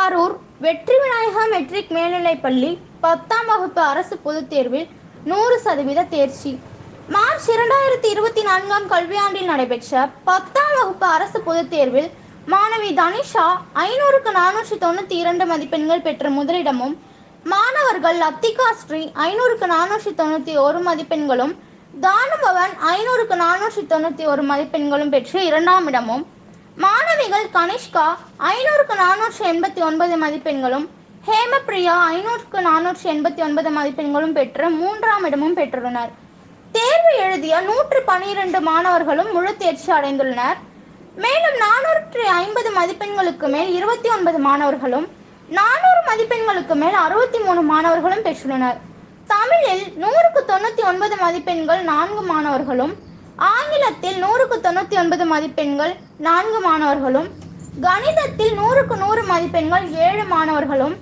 கரூர் வெற்றி விநாயகா மெட்ரிக் மேல்நிலைப்பள்ளி பத்தாம் வகுப்பு அரசு பொதுத் தேர்வில் நூறு சதவீத தேர்ச்சி. மார்ச் இரண்டாயிரத்தி இருபத்தி நான்காம் கல்வியாண்டில் நடைபெற்ற பத்தாம் வகுப்பு அரசு பொதுத் தேர்வில் மாணவி தனிஷா ஐநூறுக்கு நானூற்றி தொண்ணூற்றி இரண்டு மதிப்பெண்கள் பெற்ற முதலிடமும் மாணவர்கள் லத்திகா ஸ்ரீ ஐநூறுக்கு நானூற்றி தொண்ணூற்றி ஒரு மதிப்பெண்களும் தானுபவன் ஐநூறுக்கு நானூற்றி தொண்ணூற்றி ஒரு மதிப்பெண்களும் பெற்று இரண்டாம் இடமும் மாணவிகள் கனிஷ்கா ஐநூறுக்கு நானூற்றி எண்பத்தி ஒன்பது மதிப்பெண்களும் ஹேமபிரியா ஐநூறுக்கு நானூற்றி எண்பத்தி ஒன்பது மதிப்பெண்களும் பெற்று மூன்றாம் இடமும் பெற்றுள்ளனர். தேர்வு எழுதிய நூற்று பனிரெண்டு மாணவர்களும் முழு தேர்ச்சி அடைந்துள்ளனர். மேலும் நானூற்றி ஐம்பது மதிப்பெண்களுக்கு மேல் இருபத்தி ஒன்பது மாணவர்களும் நானூறு மதிப்பெண்களுக்கு மேல் அறுபத்தி மூணு மாணவர்களும் பெற்றுள்ளனர். தமிழில் நூறுக்கு தொண்ணூற்றி ஒன்பது மதிப்பெண்கள் நான்கு மாணவர்களும் ஆங்கிலத்தில் நூறுக்கு தொண்ணூற்றி ஒன்பது மதிப்பெண்கள் நான்கு மாணவர்களும் கணிதத்தில் நூறுக்கு நூறு மதிப்பெண்கள் ஏழு மாணவர்களும்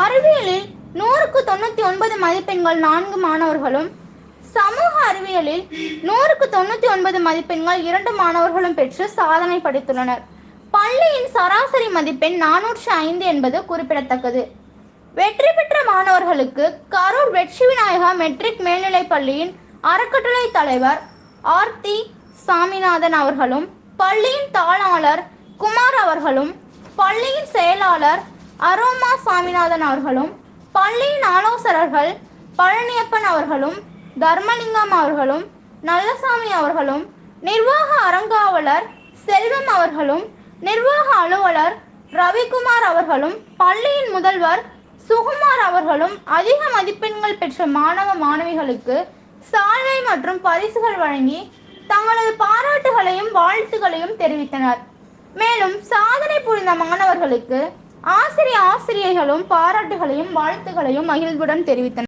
அறிவியலில் நூறுக்கு தொண்ணூற்றி ஒன்பது மதிப்பெண்கள் நான்கு மாணவர்களும் சமூக அறிவியலில் நூறுக்கு தொண்ணூற்றி ஒன்பது மதிப்பெண்கள் இரண்டு மாணவர்களும் பெற்று சாதனை படைத்துள்ளனர். பள்ளியின் சராசரி மதிப்பெண் நானூற்று ஐந்து என்பது குறிப்பிடத்தக்கது. வெற்றி பெற்ற மாணவர்களுக்கு கரூர் வெற்றி விநாயகா மெட்ரிக் மேல்நிலைப் பள்ளியின் அறக்கட்டளை தலைவர் ஆர்த்தி சாமிநாதன் அவர்களும் பள்ளியின் தாளாளர் குமார் அவர்களும் பள்ளியின் செயலாளர் அரோமா சாமிநாதன் அவர்களும் பள்ளியின் ஆலோசகர்கள் பழனியப்பன் அவர்களும் தர்மலிங்கம் அவர்களும் நல்லசாமி அவர்களும் நிர்வாக அறங்காவலர் செல்வம் அவர்களும் நிர்வாக அலுவலர் ரவிக்குமார் அவர்களும் பள்ளியின் முதல்வர் சுகுமார் அவர்களும் அதிக மதிப்பெண்கள் பெற்ற மாணவ மாணவிகளுக்கு சால்வை மற்றும் பரிசுகள் வழங்கி தங்களது பாராட்டுகளையும் வாழ்த்துகளையும் தெரிவித்தனர். மேலும் சாதனை புரிந்த மாணவர்களுக்கு ஆசிரிய ஆசிரியர்களும் பாராட்டுகளையும் வாழ்த்துகளையும் மகிழ்வுடன் தெரிவித்தனர்.